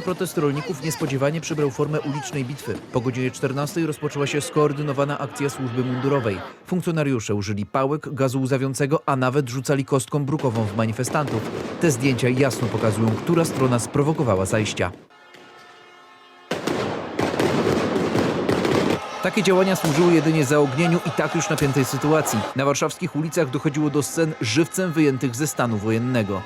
Protest rolników niespodziewanie przybrał formę ulicznej bitwy. Po godzinie 14 rozpoczęła się skoordynowana akcja służby mundurowej. Funkcjonariusze użyli pałek, gazu łzawiącego, a nawet rzucali kostką brukową w manifestantów. Te zdjęcia jasno pokazują, która strona sprowokowała zajścia. Takie działania służyły jedynie zaognieniu i tak już napiętej sytuacji. Na warszawskich ulicach dochodziło do scen żywcem wyjętych ze stanu wojennego.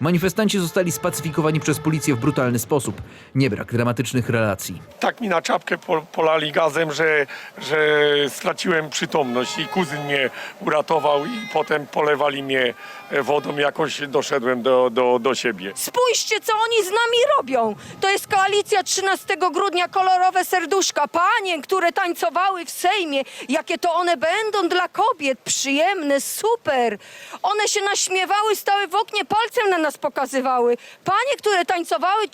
Manifestanci zostali spacyfikowani przez policję w brutalny sposób. Nie brak dramatycznych relacji. tak mi na czapkę po- polali gazem, że, że straciłem przytomność i kuzyn mnie uratował i potem polewali mnie wodą. Jakoś doszedłem do, do, do siebie. Spójrzcie, co oni z nami robią. To jest koalicja 13 grudnia, kolorowe serduszka. Panie, które tańcowały w Sejmie, jakie to one będą dla kobiet. Przyjemne, super. One się naśmiewały, stały w oknie, palcem na nas pokazywały. Panie, które tańcowały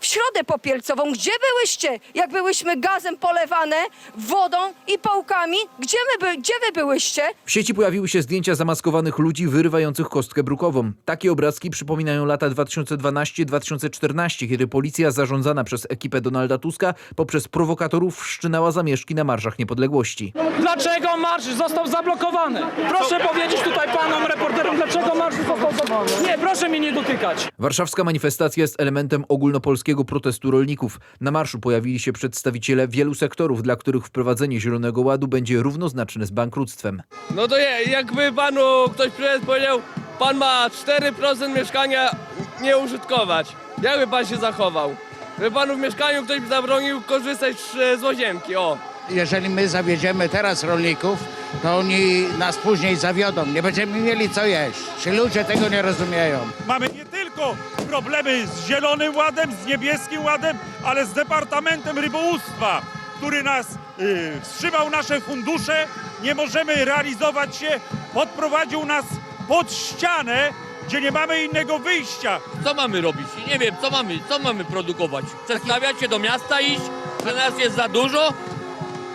w środę popielcową, gdzie byłyście, jak byłyśmy gazem polewane, wodą i pałkami? Gdzie, my by, gdzie wy byłyście? W sieci pojawiły się zdjęcia zamaskowanych ludzi wyrywających kostkę brukową. Takie obrazki przypominają lata 2012-2014, kiedy policja zarządzana przez ekipę Donalda Tuska poprzez prowokatorów wszczynała zamieszki na marszach niepodległości. Dlaczego marsz został zablokowany? Proszę powiedzieć tutaj panom reporterom, dlaczego marsz został zablokowany. Nie, proszę mnie nie dotykać. Warszawska manifestacja jest elementem ogólnopolskiego protestu rolników. Na marszu pojawili się przedstawiciele wielu sektorów, dla których wprowadzenie Zielonego Ładu będzie równoznaczne z bankructwem. No to je, jakby panu ktoś przyszedł powiedział, pan ma 4% mieszkania nie użytkować. Jakby pan się zachował? By panu w mieszkaniu ktoś by zabronił korzystać z, z łazienki, o. Jeżeli my zawiedziemy teraz rolników, to oni nas później zawiodą. Nie będziemy mieli co jeść. Ci ludzie tego nie rozumieją. Mamy nie tylko problemy z Zielonym Ładem, z Niebieskim Ładem, ale z Departamentem Rybołówstwa, który nas y, wstrzymał nasze fundusze, nie możemy realizować się, podprowadził nas pod ścianę, gdzie nie mamy innego wyjścia. Co mamy robić? Nie wiem, co mamy, co mamy produkować? Przedstawiać się do miasta iść, że nas jest za dużo?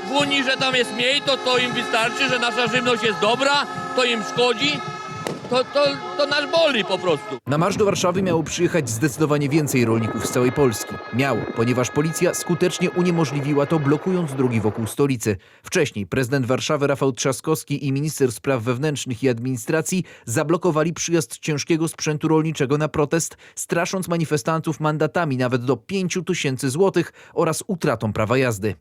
W Unii, że tam jest mniej, to to im wystarczy, że nasza żywność jest dobra, to im szkodzi? To, to, to nas boli po prostu. Na marsz do Warszawy miało przyjechać zdecydowanie więcej rolników z całej Polski. Miało, ponieważ policja skutecznie uniemożliwiła to, blokując drogi wokół stolicy. Wcześniej prezydent Warszawy Rafał Trzaskowski i minister spraw wewnętrznych i administracji zablokowali przyjazd ciężkiego sprzętu rolniczego na protest, strasząc manifestantów mandatami nawet do 5 tysięcy złotych oraz utratą prawa jazdy.